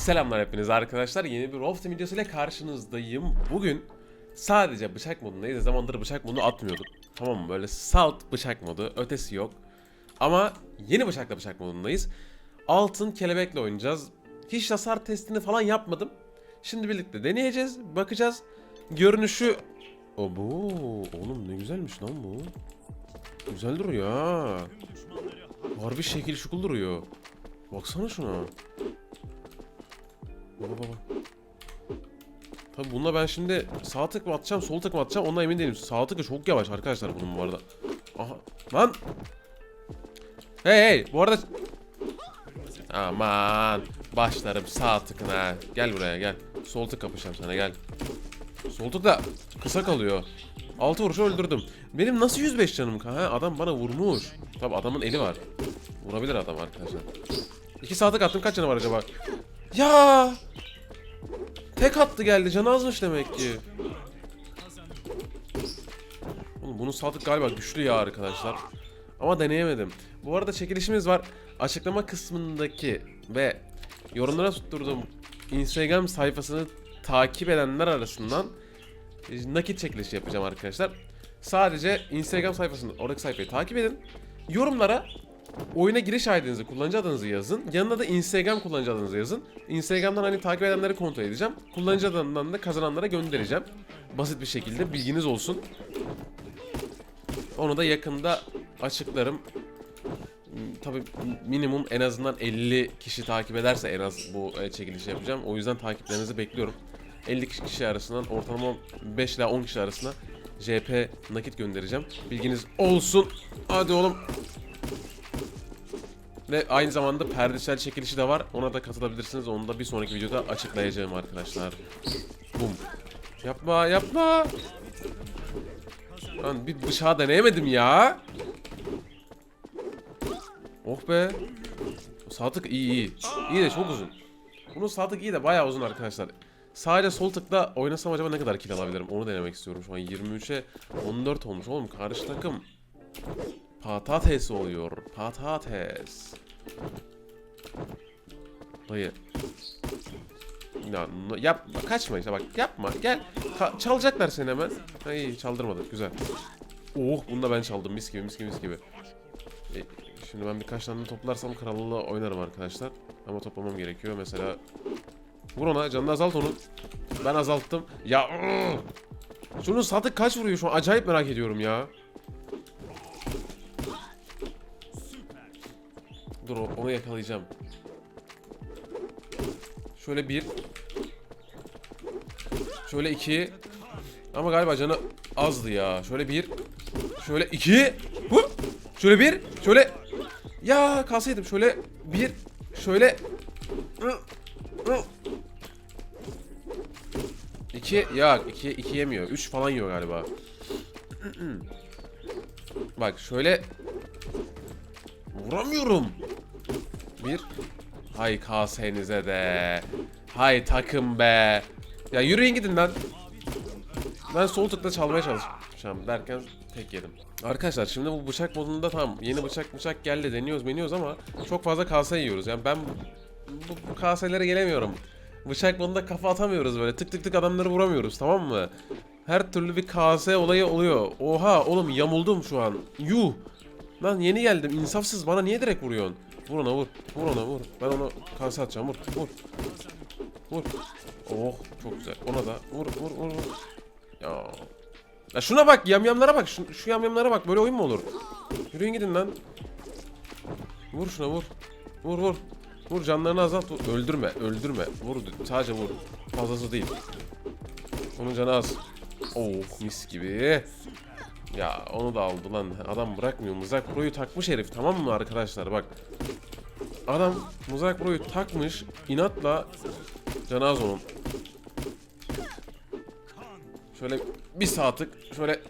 Selamlar hepiniz arkadaşlar. Yeni bir Wolf Team videosuyla karşınızdayım. Bugün sadece bıçak modundayız. Zamandır bıçak modu atmıyorduk. Tamam mı? Böyle salt bıçak modu. Ötesi yok. Ama yeni bıçakla bıçak modundayız. Altın kelebekle oynayacağız. Hiç hasar testini falan yapmadım. Şimdi birlikte deneyeceğiz. Bakacağız. Görünüşü... Obo, oğlum ne güzelmiş lan bu. Güzel duruyor ha. Harbi şekil şukul duruyor. Baksana şuna. Baba baba. Tabi bununla ben şimdi sağ tık mı atacağım, sol tık mı atacağım ondan emin değilim. Sağ tıkı çok yavaş arkadaşlar bunun bu arada. Aha. Lan. Hey hey bu arada. Aman. Başlarım sağ tıkına. Gel buraya gel. Sol tık kapışacağım sana gel. Sol tık da kısa kalıyor. Altı vuruşu öldürdüm. Benim nasıl 105 canım? Ha, adam bana vurmuş. Tabi adamın eli var. Vurabilir adam arkadaşlar. İki sağ tık attım kaç canı var acaba? Ya! Tek attı geldi. Canı azmış demek ki. Oğlum bunun sadık galiba güçlü ya arkadaşlar. Ama deneyemedim. Bu arada çekilişimiz var. Açıklama kısmındaki ve yorumlara tutturduğum Instagram sayfasını takip edenler arasından nakit çekilişi yapacağım arkadaşlar. Sadece Instagram sayfasını, oradaki sayfayı takip edin. Yorumlara oyuna giriş ID'nizi, kullanıcı adınızı yazın. Yanına da Instagram kullanıcı adınızı yazın. Instagram'dan hani takip edenleri kontrol edeceğim. Kullanıcı adından da kazananlara göndereceğim. Basit bir şekilde bilginiz olsun. Onu da yakında açıklarım. Tabi minimum en azından 50 kişi takip ederse en az bu e, çekilişi yapacağım. O yüzden takiplerinizi bekliyorum. 50 kişi arasından ortalama 5 ila 10 kişi arasında JP nakit göndereceğim. Bilginiz olsun. Hadi oğlum. Ve aynı zamanda perdesel çekilişi de var. Ona da katılabilirsiniz. Onu da bir sonraki videoda açıklayacağım arkadaşlar. Bum. Yapma yapma. Lan bir bıçağı deneyemedim ya. Oh be. Sağ iyi iyi. İyi de çok uzun. Bunun sağ tık iyi de bayağı uzun arkadaşlar. Sadece sol tıkla oynasam acaba ne kadar kill alabilirim? Onu denemek istiyorum şu an. 23'e 14 olmuş oğlum. Karşı takım patates oluyor. Patates. Dayı. Ya yapma kaçma işte bak yapma gel Ka- çalacaklar seni hemen. İyi çaldırmadı güzel. Oh bunu da ben çaldım mis gibi mis gibi mis gibi. E, şimdi ben birkaç tane toplarsam krallığı oynarım arkadaşlar. Ama toplamam gerekiyor mesela. Vur ona canını azalt onu. Ben azalttım. Ya! Şunun sadık kaç vuruyor şu an acayip merak ediyorum ya. Dur onu yakalayacağım. Şöyle bir. Şöyle iki. Ama galiba canı azdı ya. Şöyle bir. Şöyle iki. Hu! Şöyle bir. Şöyle. Ya kalsaydım. Şöyle bir. Şöyle. İki. Ya iki, iki yemiyor. Üç falan yiyor galiba. Bak şöyle. Vuramıyorum. Bir. Hay kasenize de. Hay takım be. Ya yürüyün gidin lan. Ben sol tıkla çalmaya çalışacağım derken tek yedim. Arkadaşlar şimdi bu bıçak modunda tam yeni bıçak bıçak geldi deniyoruz deniyoruz ama çok fazla kase yiyoruz. Yani ben bu, bu kaselere gelemiyorum. Bıçak modunda kafa atamıyoruz böyle tık tık tık adamları vuramıyoruz tamam mı? Her türlü bir kase olayı oluyor. Oha oğlum yamuldum şu an. Yuh. Lan yeni geldim insafsız bana niye direkt vuruyorsun? Vur ona vur. Vur ona vur. Ben ona kase atacağım vur. Vur. Vur. Oh çok güzel. Ona da vur vur vur vur. Ya. Ya şuna bak yamyamlara bak. Şu, şu yamyamlara bak. Böyle oyun mu olur? Yürüyün gidin lan. Vur şuna vur. Vur vur. Vur canlarını azalt. Vur. Öldürme öldürme. Vur sadece vur. Fazlası değil. Onun canı az. Oh mis gibi. Ya onu da aldı lan. Adam bırakmıyor. Mızrak proyu takmış herif tamam mı arkadaşlar bak. Adam mızrak proyu takmış. inatla canı az onun. Şöyle bir sağ. Şöyle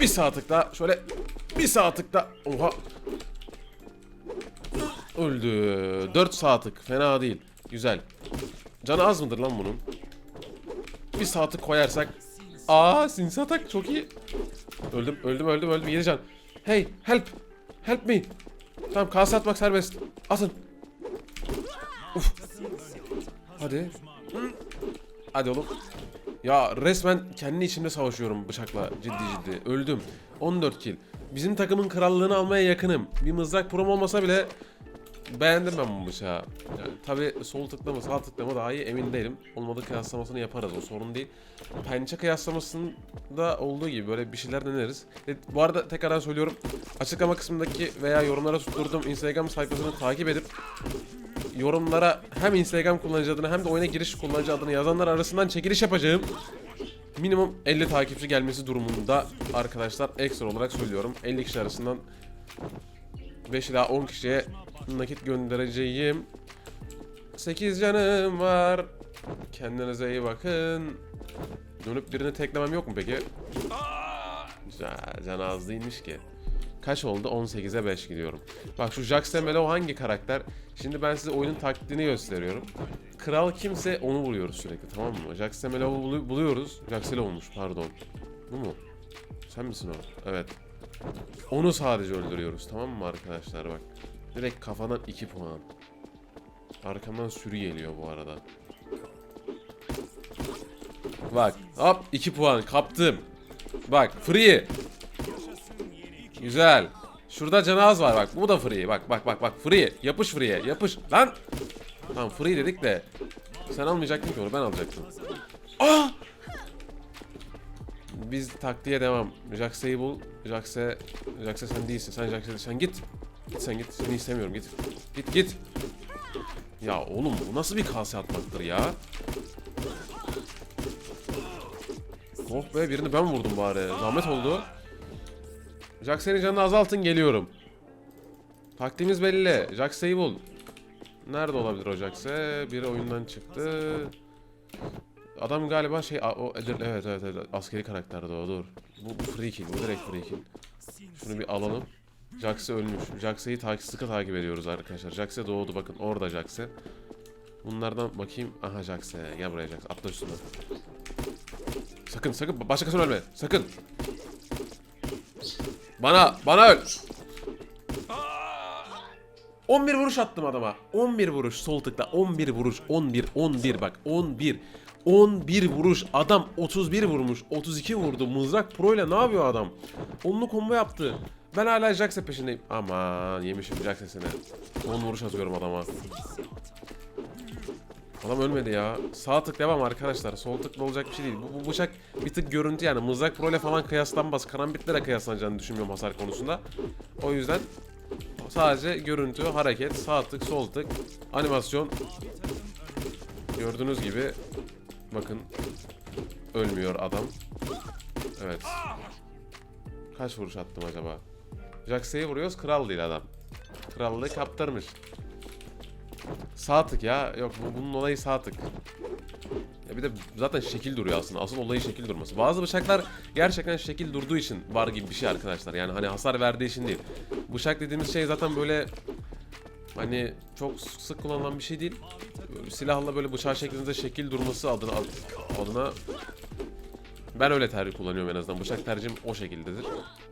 bir sağ daha. Şöyle bir sağ daha. Oha. Öldü. 4 sağ. Fena değil. Güzel. Canı az mıdır lan bunun? Bir sağ koyarsak. Aa sinsi atak çok iyi. Öldüm öldüm öldüm öldüm. 7 can. Hey help. Help me. Tamam kase atmak serbest. Atın. Uf. Hadi. Hadi oğlum. Ya resmen kendi içimde savaşıyorum bıçakla ciddi ciddi. Öldüm. 14 kill. Bizim takımın krallığını almaya yakınım. Bir mızrak prom olmasa bile beğendim ben bu bıçağı. Yani, tabii sol tıkla mı sağ tıkla mı daha iyi emin değilim. Olmadı kıyaslamasını yaparız o sorun değil. Pençe kıyaslamasında olduğu gibi böyle bir şeyler deneriz. E, bu arada tekrardan söylüyorum. Açıklama kısmındaki veya yorumlara tutturduğum Instagram sayfasını takip edip yorumlara hem Instagram kullanıcı adını hem de oyuna giriş kullanıcı adını yazanlar arasından çekiliş yapacağım. Minimum 50 takipçi gelmesi durumunda arkadaşlar ekstra olarak söylüyorum. 50 kişi arasından 5 ila 10 kişiye nakit göndereceğim. 8 canım var. Kendinize iyi bakın. Dönüp birini teklemem yok mu peki? Güzel, can az değilmiş ki. Kaç oldu? 18'e 5 gidiyorum. Bak şu Jax Melo hangi karakter? Şimdi ben size oyunun taktiğini gösteriyorum. Kral kimse onu vuruyoruz sürekli tamam mı? Jax Melo'yu bulu- buluyoruz. Jaxel olmuş pardon. Bu mu? Sen misin o? Evet. Onu sadece öldürüyoruz tamam mı arkadaşlar bak. Direkt kafadan 2 puan. Arkamdan sürü geliyor bu arada. Bak hop 2 puan kaptım. Bak free. Güzel. Şurada canaz var bak. Bu da free. Bak bak bak bak free. Yapış free'ye. Yapış. Lan. Tamam free dedik de. Sen almayacaktın ki onu ben alacaktım. Ah! Biz taktiğe devam. Jax'e bul. Jax'e Jax'e sen değilsin. Sen Jax'e sen git. Git sen git. Seni istemiyorum git. Git git. Ya oğlum bu nasıl bir kase atmaktır ya? Oh be birini ben vurdum bari. Zahmet oldu. Jax'e'nin canını azaltın geliyorum. Taktiğimiz belli. Jax'e'yi bul. Nerede olabilir o Jax'e? Biri oyundan çıktı. Adam galiba şey o evet evet evet, askeri karakterdi o dur. Bu, free kill bu direkt free. Şunu bir alalım. Jax'e ölmüş. Jax'e'yi takip, sıkı takip ediyoruz arkadaşlar. Jax'e doğdu bakın orada Jax'e. Bunlardan bakayım. Aha Jax'e gel buraya Jax atla üstüne. Sakın sakın başkasını ölme. Sakın. Bana bana öl. 11 vuruş attım adama. 11 vuruş sol tıkla. 11 vuruş. 11 11 bak 11. 11 vuruş. Adam 31 vurmuş. 32 vurdu. Mızrak pro ile ne yapıyor adam? Onlu combo yaptı. Ben hala Jax'e peşindeyim. Aman yemişim Jax'esine. 10 vuruş atıyorum adama. Adam ölmedi ya. Sağ tık devam arkadaşlar. Sol tıkla olacak bir şey değil. Bu, bu bıçak bir tık görüntü yani. Mızrak pro ile falan kıyaslanmaz. Karambitlere kıyaslanacağını düşünmüyorum hasar konusunda. O yüzden sadece görüntü, hareket, sağ tık, sol tık, animasyon. Gördüğünüz gibi bakın ölmüyor adam. Evet. Kaç vuruş attım acaba? Jax'e vuruyoruz. Kral değil adam. Krallığı kaptırmış. Sağ ya. Yok bu, bunun olayı sağ. Ya bir de zaten şekil duruyor aslında. Asıl olayı şekil durması. Bazı bıçaklar gerçekten şekil durduğu için var gibi bir şey arkadaşlar. Yani hani hasar verdiği için değil. Bıçak dediğimiz şey zaten böyle hani çok sık kullanılan bir şey değil. Silahla böyle bıçak şeklinde şekil durması adına adına ben öyle tercih kullanıyorum en azından. Bıçak tercihim o şekildedir.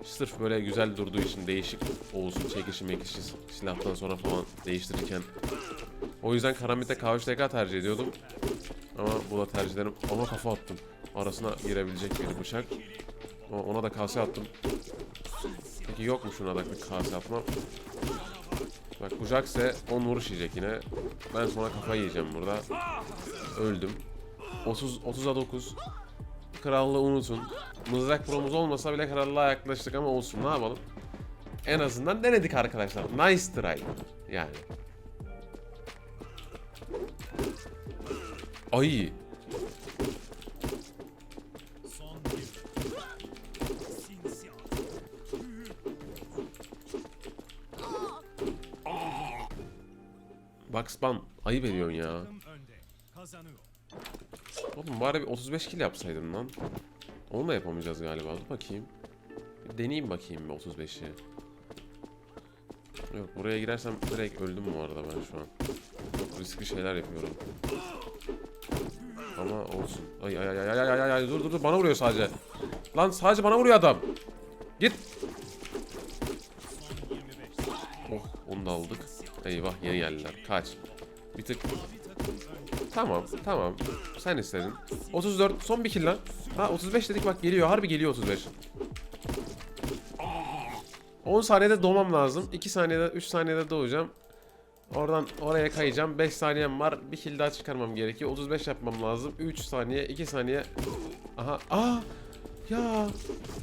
Sırf böyle güzel durduğu için değişik olsun. Çekişi mekişi silahtan sonra falan değiştirirken. O yüzden karambite KVTK tercih ediyordum. Ama bu da tercihlerim. Ona kafa attım. Arasına girebilecek bir bıçak. Ama ona da kase attım. Peki yok mu şuna da bir kase atmam? Bak Jax'e 10 vuruş yiyecek yine. Ben sonra kafayı yiyeceğim burada. Öldüm. 30 30'a 9. Krallığı unutun. Mızrak promuz olmasa bile krallığa yaklaştık ama olsun ne yapalım. En azından denedik arkadaşlar. Nice try. Yani. Ay. Bak spam ayıp ediyorsun ya. Oğlum bari bir 35 kill yapsaydın lan. Onu da yapamayacağız galiba. Dur bakayım. Bir deneyeyim bakayım bir 35'i. Yok buraya girersem direkt öldüm bu arada ben şu an. Çok riskli şeyler yapıyorum. Ama olsun. Ay ay ay ay ay ay ay dur dur dur bana vuruyor sadece. Lan sadece bana vuruyor adam. Git. Oh onu da aldık. Eyvah yeni geldiler. Kaç. Bir tık Tamam, tamam. Sen istedin. 34, son bir kill lan. Ha 35 dedik bak geliyor. Harbi geliyor 35. 10 saniyede doğmam lazım. 2 saniyede, 3 saniyede doğacağım. Oradan oraya kayacağım. 5 saniyem var. Bir kill daha çıkarmam gerekiyor. 35 yapmam lazım. 3 saniye, 2 saniye. Aha. Aa! Ya!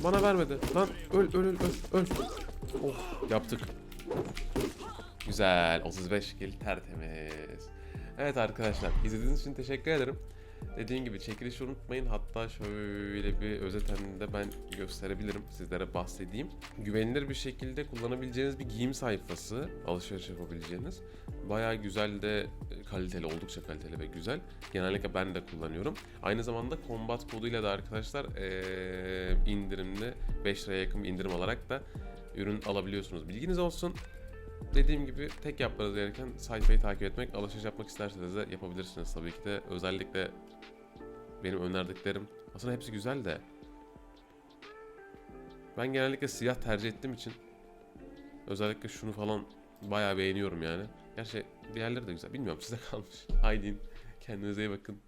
Bana vermedi. Lan öl öl öl öl. öl. Oh, yaptık. Güzel. 35 kill tertemiz. Evet arkadaşlar izlediğiniz için teşekkür ederim. Dediğim gibi çekilişi unutmayın. Hatta şöyle bir özeten de ben gösterebilirim. Sizlere bahsedeyim. Güvenilir bir şekilde kullanabileceğiniz bir giyim sayfası. Alışveriş yapabileceğiniz. Bayağı güzel de kaliteli, oldukça kaliteli ve güzel. Genellikle ben de kullanıyorum. Aynı zamanda combat koduyla da arkadaşlar indirimli 5 liraya yakın bir indirim alarak da ürün alabiliyorsunuz. Bilginiz olsun. Dediğim gibi tek yapmanız gereken sayfayı takip etmek. Alışveriş yapmak isterseniz de yapabilirsiniz tabii ki de. Özellikle benim önerdiklerim. Aslında hepsi güzel de. Ben genellikle siyah tercih ettiğim için özellikle şunu falan bayağı beğeniyorum yani. Gerçi diğerleri de güzel. Bilmiyorum size kalmış. Haydi kendinize iyi bakın.